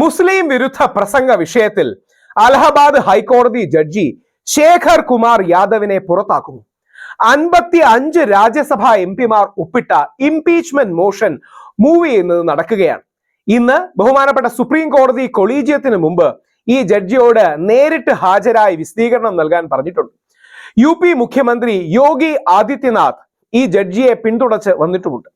മുസ്ലിം വിരുദ്ധ പ്രസംഗ വിഷയത്തിൽ അലഹബാദ് ഹൈക്കോടതി ജഡ്ജി ശേഖർ കുമാർ യാദവിനെ പുറത്താക്കുന്നു. അൻപത്തി അഞ്ച് രാജ്യസഭാ എം പിമാർ ഒപ്പിട്ട ഇംപീച്ച്മെന്റ് മോഷൻ മൂവ് ചെയ്യുന്നത് നടക്കുകയാണ്. ഇന്ന് ബഹുമാനപ്പെട്ട സുപ്രീം കോടതി കൊളീജിയത്തിന് മുമ്പ് ഈ ജഡ്ജിയോട് നേരിട്ട് ഹാജരായി വിശദീകരണം നൽകാൻ പറഞ്ഞിട്ടുണ്ട്. യു മുഖ്യമന്ത്രി യോഗി ആദിത്യനാഥ് ഈ ജഡ്ജിയെ പിന്തുണച്ച് വന്നിട്ടുമുണ്ട്.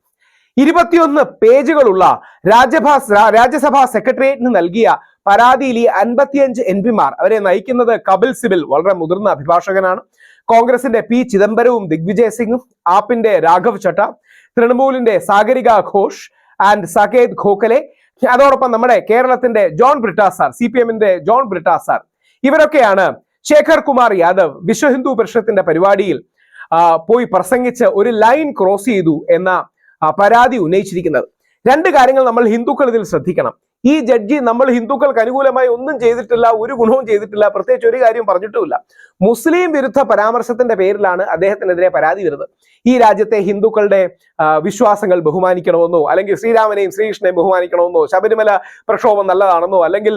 ഇരുപത്തിയൊന്ന് പേജുകളുള്ള രാജ്യഭാ രാജ്യസഭാ സെക്രട്ടേറിയറ്റിന് നൽകിയ പരാതിയിൽ ഈ അൻപത്തിയഞ്ച് എം പിമാർ അവരെ നയിക്കുന്നത് കപിൽ സിബിൽ വളരെ മുതിർന്ന അഭിഭാഷകനാണ്. കോൺഗ്രസിന്റെ പി ചിദംബരവും ദിഗ്വിജയ് സിംഗും ആപ്പിന്റെ രാഘവ് ചട്ട തൃണമൂലിന്റെ സാഗരിക ഘോഷ് ആൻഡ് സകേത് ഖോഖലെ. അതോടൊപ്പം നമ്മുടെ കേരളത്തിന്റെ John Brittas sir C P എമ്മിന്റെ ജോൺ ബ്രിട്ടാസ് സാർ ഇവരൊക്കെയാണ് ശേഖർ കുമാർ യാദവ് വിശ്വ ഹിന്ദു പരിഷത്തിന്റെ പരിപാടിയിൽ പോയി പ്രസംഗിച്ച് ഒരു ലൈൻ ക്രോസ് ചെയ്തു എന്ന പരാതി ഉന്നയിച്ചിരിക്കുന്നത്. രണ്ട് കാര്യങ്ങൾ നമ്മൾ ഹിന്ദുക്കൾ ഇതിൽ ശ്രദ്ധിക്കണം. ഈ ജഡ്ജി നമ്മൾ ഹിന്ദുക്കൾക്ക് അനുകൂലമായി ഒന്നും ചെയ്തിട്ടില്ല ഒരു ഗുണവും ചെയ്തിട്ടില്ല പ്രത്യേകിച്ച് ഒരു കാര്യം പറഞ്ഞിട്ടുമില്ല. മുസ്ലിം വിരുദ്ധ പരാമർശത്തിന്റെ പേരിലാണ് അദ്ദേഹത്തിനെതിരെ പരാതി വരുന്നത്. ഈ രാജ്യത്തെ ഹിന്ദുക്കളുടെ വിശ്വാസങ്ങൾ ബഹുമാനിക്കണമെന്നോ അല്ലെങ്കിൽ ശ്രീരാമനെയും ശ്രീകൃഷ്ണനെയും ബഹുമാനിക്കണമെന്നോ ശബരിമല പ്രക്ഷോഭം നല്ലതാണെന്നോ അല്ലെങ്കിൽ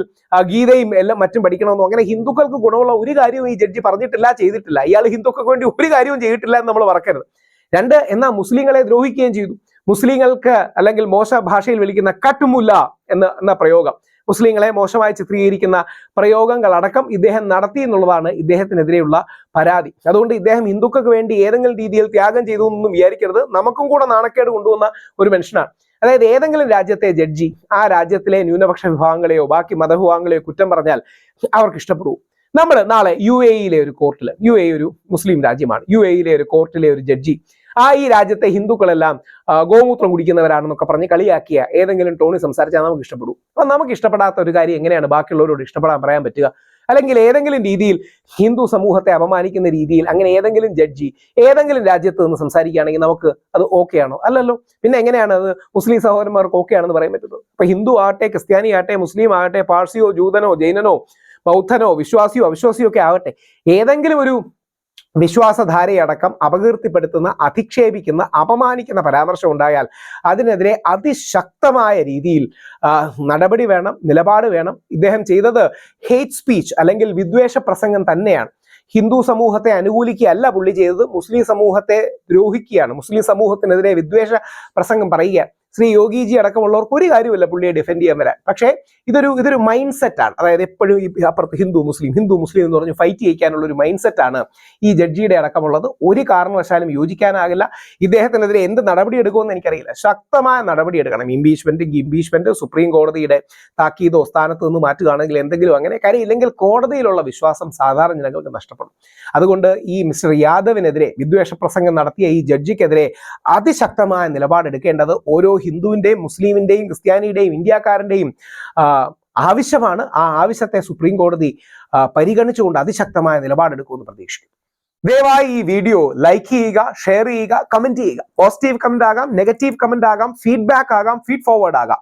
ഗീതയും എല്ലാം മറ്റും പഠിക്കണമെന്നോ അങ്ങനെ ഹിന്ദുക്കൾക്ക് ഗുണമുള്ള ഒരു കാര്യവും ഈ ജഡ്ജി പറഞ്ഞിട്ടില്ല ചെയ്തിട്ടില്ല. ഇയാൾ ഹിന്ദുക്കൾക്ക് വേണ്ടി ഒരു കാര്യവും ചെയ്തിട്ടില്ല എന്ന് നമ്മൾ മറക്കരുത്. രണ്ട് എന്നാൽ മുസ്ലിങ്ങളെ ദ്രോഹിക്കുകയും ചെയ്തു. മുസ്ലിങ്ങൾക്ക് അല്ലെങ്കിൽ മോശ ഭാഷയിൽ വിളിക്കുന്ന കട്ടുമുല്ല എന്ന എന്ന പ്രയോഗം. മുസ്ലിങ്ങളെ മോശമായി ചിത്രീകരിക്കുന്ന പ്രയോഗങ്ങൾ അടക്കം ഇദ്ദേഹം നടത്തി എന്നുള്ളതാണ് ഇദ്ദേഹത്തിനെതിരെയുള്ള പരാതി. അതുകൊണ്ട് ഇദ്ദേഹം ഹിന്ദുക്കൾക്ക് വേണ്ടി ഏതെങ്കിലും രീതിയിൽ ത്യാഗം ചെയ്തു എന്നൊന്നും വിചാരിക്കരുത്. നമുക്കും കൂടെ നാണക്കേട് കൊണ്ടുവന്ന ഒരു മനുഷ്യനാണ്. അതായത് ഏതെങ്കിലും രാജ്യത്തെ ജഡ്ജി ആ രാജ്യത്തിലെ ന്യൂനപക്ഷ വിഭാഗങ്ങളെയോ ബാക്കി മതവിഭാഗങ്ങളെയോ കുറ്റം പറഞ്ഞാൽ അവർക്ക് ഇഷ്ടപ്പെടും. നമ്മൾ നാളെ യു ഒരു കോർട്ടിൽ യു ഒരു മുസ്ലിം രാജ്യമാണ്. യു ഒരു കോർട്ടിലെ ഒരു ജഡ്ജി ആ ഈ രാജ്യത്തെ ഹിന്ദുക്കളെല്ലാം ഗോമൂത്രം കുടിക്കുന്നവരാണെന്നൊക്കെ പറഞ്ഞ് കളിയാക്കിയ ഏതെങ്കിലും ടോണി സംസാരിച്ചാൽ നമുക്ക് ഇഷ്ടപ്പെടും. അപ്പൊ നമുക്ക് ഇഷ്ടപ്പെടാത്ത ഒരു കാര്യം എങ്ങനെയാണ്? ബാക്കിയുള്ളവരോട് ഇഷ്ടപ്പെടാൻ പറയാൻ പറ്റുക. അല്ലെങ്കിൽ ഏതെങ്കിലും രീതിയിൽ ഹിന്ദു സമൂഹത്തെ അപമാനിക്കുന്ന രീതിയിൽ അങ്ങനെ ഏതെങ്കിലും ജഡ്ജി ഏതെങ്കിലും രാജ്യത്ത് നിന്ന് സംസാരിക്കുകയാണെങ്കിൽ നമുക്ക് അത് ഓക്കെ ആണോ? അല്ലല്ലോ. പിന്നെ എങ്ങനെയാണ് അത് മുസ്ലിം സഹോദരന്മാർക്ക് ഓക്കെ ആണെന്ന് പറയാൻ പറ്റുന്നത്? ഇപ്പൊ ഹിന്ദു ആകട്ടെ ക്രിസ്ത്യാനി ആകട്ടെ മുസ്ലിം ആകട്ടെ പാഴ്സിയോ ജൂതനോ ജൈനനോ ബൗദ്ധനോ വിശ്വാസിയോ അവിശ്വാസിയോ ഒക്കെ ആകട്ടെ ഏതെങ്കിലും ഒരു വിശ്വാസധാരയടക്കം അപകീർത്തിപ്പെടുത്തുന്ന അധിക്ഷേപിക്കുന്ന അപമാനിക്കുന്ന പരാമർശം ഉണ്ടായാൽ അതിനെതിരെ അതിശക്തമായ രീതിയിൽ നടപടി വേണം നിലപാട് വേണം. ഇദ്ദേഹം ചെയ്തത് ഹേറ്റ് സ്പീച്ച് അല്ലെങ്കിൽ വിദ്വേഷ പ്രസംഗം തന്നെയാണ്. ഹിന്ദു സമൂഹത്തെ അനുകൂലിക്കുകയല്ല പുള്ളി ചെയ്തത് മുസ്ലിം സമൂഹത്തെ ദ്രോഹിക്കുകയാണ്. മുസ്ലിം സമൂഹത്തിനെതിരെ വിദ്വേഷ പ്രസംഗം പറയുക ശ്രീ യോഗിജി അടക്കമുള്ളവർക്ക് ഒരു കാര്യമില്ല പുള്ളിയെ ഡിഫെൻഡ് ചെയ്യാൻ വരാൻ. പക്ഷേ ഇതൊരു ഇതൊരു മൈൻഡ് സെറ്റാണ് അതായത് എപ്പോഴും ഈ അപ്പുറത്ത് ഹിന്ദു മുസ്ലിം ഹിന്ദു മുസ്ലിം എന്ന് പറഞ്ഞ് ഫൈറ്റ് ചെയ്യിക്കാനുള്ള ഒരു മൈൻഡ് സെറ്റാണ് ഈ ജഡ്ജിയുടെ അടക്കമുള്ളത്. ഒരു കാരണവശാലും യോജിക്കാനാകില്ല. ഇദ്ദേഹത്തിനെതിരെ എന്ത് നടപടി എടുക്കുമെന്ന് എനിക്കറിയില്ല. ശക്തമായ നടപടി എടുക്കണം. ഇംപീച്ച്മെന്റ് ഇംപീച്ച്മെന്റ് സുപ്രീം കോടതിയുടെ താക്കീതോ സ്ഥാനത്ത് നിന്ന് മാറ്റുകയാണെങ്കിൽ എന്തെങ്കിലും അങ്ങനെ കാര്യമില്ലെങ്കിൽ കോടതിയിലുള്ള വിശ്വാസം സാധാരണ ജനങ്ങൾക്ക് നഷ്ടപ്പെടും. അതുകൊണ്ട് ഈ മിസ്റ്റർ യാദവിനെതിരെ വിദ്വേഷ പ്രസംഗം നടത്തിയ ഈ ജഡ്ജിക്കെതിരെ അതിശക്തമായ നിലപാടെടുക്കേണ്ടത് ഓരോ ഹിന്ദുവിന്റെയും മുസ്ലിമിന്റെയും ക്രിസ്ത്യാനിയുടെയും ഇന്ത്യക്കാരന്റെയും ആവശ്യമാണ്. ആ ആവശ്യത്തെ സുപ്രീം കോടതി പരിഗണിച്ചുകൊണ്ട് അതിശക്തമായ നിലപാടെടുക്കുമെന്ന് പ്രതീക്ഷിക്കുന്നു. ദയവായി ഈ വീഡിയോ ലൈക്ക് ചെയ്യുക ഷെയർ ചെയ്യുക കമന്റ് ചെയ്യുക. പോസിറ്റീവ് കമന്റ് ആകാം നെഗറ്റീവ് കമന്റ് ആകാം ഫീഡ്ബാക്ക് ആകാം ഫീഡ് ഫോർവേഡ് ആകാം